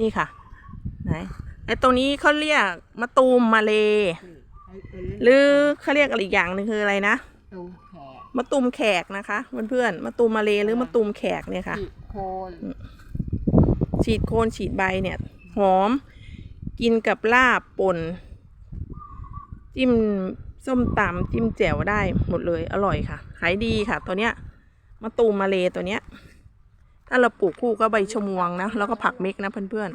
นี่ค่ะ ไหนไอ้ตรงนี้เขาเรียกมะตูมมาเลหรือเขาเรียกอะไรอีกอย่างหนึ่งคืออะไรนะตูแขกมะตูมแขกนะคะเพื่อนๆมะตูมมาเลหรือมะตูมแขกเนี่ยค่ะติโคนฉีดโคนฉีดใบเนี่ย หอม กินกับลาบป่นจิ้มส้มตำจิ้มแจ่วได้หมดเลยอร่อยค่ะขายดีค่ะ ตัวเนี้ยมะตูมมาเลตัวเนี้ย ถ้าเราปลูกคู่ก็ใบชมวงนะ แล้วก็ผักเม็กนะเพื่อน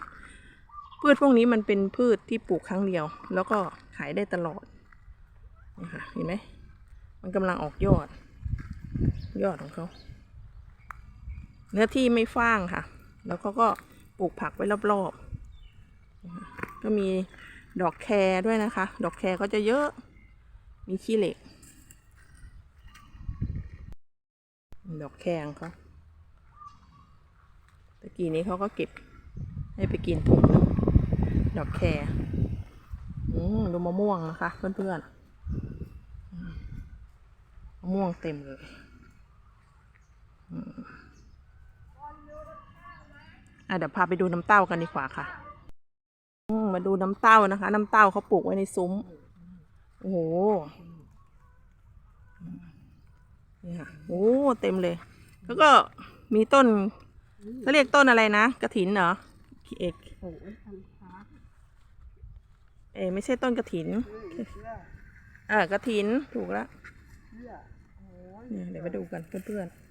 ๆ พืชพวกนี้มันเป็นพืชที่ปลูกครั้งเดียว แล้วก็ขายได้ตลอดนี่ค่ะเห็นไหม มันกำลังออกยอด ยอดของเขา เนื้อที่ไม่ฟ้างค่ะ แล้วเขาก็ปลูกผักไว้รอบๆ ก็มีดอกแครด้วยนะคะ ดอกแครก็จะเยอะ มีขี้เหล็ก ดอกแครของเขา ตะกี้นี้เขาก็เก็บให้ไปกินถุงดอกแครอืมดูมะม่วงนะคะเพื่อนๆมะม่วงเต็มเลยอะเดี๋ยวพาไปดูน้ำเต้ากันดีกว่าค่ะมมาดูน้ำเต้านะคะ น้ำเต้าเขาปลูกไว้ในซุ้ม โอ้โหนี่ค่ะโอ้เต็มเลย แล้วก็มีต้น เขาเรียกต้นอะไรนะกระถินเหรอเอกปลูกไว้ทำค้าเอยไม่ใช่ต้นกระถินเพื่อเพื่อเออกระถินถูกแล้วเพื่อโอ้ยเนี่ยเดี๋ยวไปดูกันเพื่อนๆ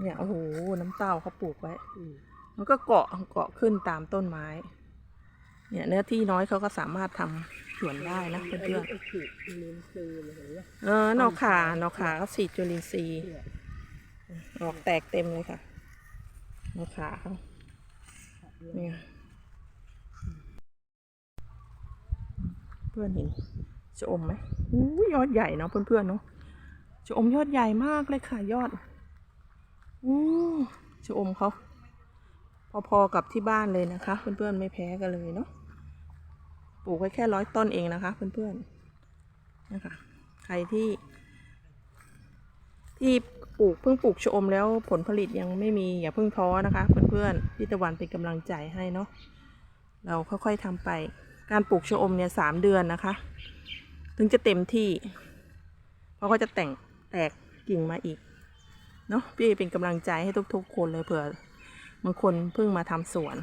เนี่ยโอ้โหน้ำเต้าเขาปลูกไว้อืมมันก็เกาะเกาะขึ้นตามต้นไม้ เนี่ยเนื้อที่น้อยเขาก็สามารถทำสวนได้นะเพื่อนไอ้ขีดลินซีเลยเห็นไหมๆเออนอกขานอกขาก็ฉีดจุลินทรีย์เพื่ ออกแตกเต็มเลยค่ะนอกขาเขาเนี่ยเพื่อนเห็นชะอมไหมอู้ยยอดใหญ่เนาะเพื่อนๆเนาะชะอมยอดใหญ่มากเลยค่ะยอดอู้ชะอมเขาพอๆกับที่บ้านเลยนะคะ เพื่อนๆไม่แพ้กันเลยเนาะปลูกไว้แค่ร้อยต้นเองนะคะ เพื่อนๆนะคะใครที่ ที่ปลูกเพิ่งปลูกชะอมแล้วผลผลิตยังไม่มีอย่าเพิ่งท้อนะคะ เพื่อนๆพี่ตะวันเป็นกำลังใจให้เนาะเราค่อยๆทำไป การปลูกชะอมเนี่ยสามเดือนนะคะ ถึงจะเต็มที่ เพราะก็จะแต่งแตกกิ่งมาอีกเนาะพี่เป็นกำลังใจให้ทุกๆ คนเลยเผื่อบางคนเพิ่งมาทำสวน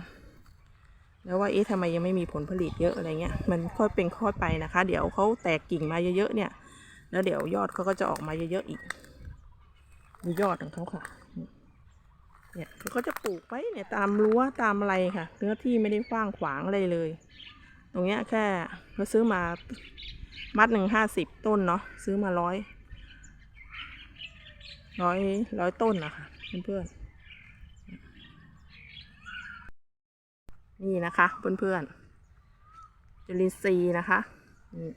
แล้วว่าเอ๊ะทำไมยังไม่มีผลผลิตเยอะอะไรเงี้ยมันค่อยเป็นค่อยไปนะคะ เดี๋ยวเขาแตกกิ่งมาเยอะๆเนี่ย แล้วเดี๋ยวยอดเขาก็จะออกมาเยอะๆอีก ดูยอดของเขาค่ะ เนี่ยเขาก็จะปลูกไว้เนี่ยตามรั้วตามอะไรค่ะเนื้อที่ไม่ได้กว้างขวางอะไรเลย ตรงเนี้ยแค่เราซื้อมามัดหนึ่งห้าสิบต้นเนาะซื้อมาร้อยร้อยร้อยต้นนะคะเพื่อนๆนี่นะคะเพื่อนๆจุลินทรีย์นะคะนี่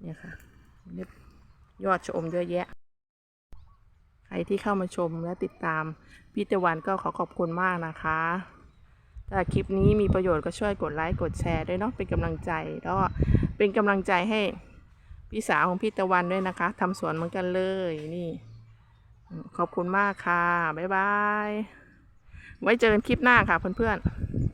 เนี่ยค่ะยอดชมเยอะแยะ ใครที่เข้ามาชมและติดตามพี่ตะวันก็ขอขอบคุณมากนะคะถ้าคลิปนี้มีประโยชน์ก็ช่วยกดไลค์กดแชร์ด้วยเนาะเป็นกำลังใจแล้วเป็นกำลังใจให้พี่สาวของพี่ตะวันด้วยนะคะทำสวนเหมือนกันเลยนี่ ขอบคุณมากค่ะ บ๊ายบาย ไว้เจอกันคลิปหน้าค่ะเพื่อนๆ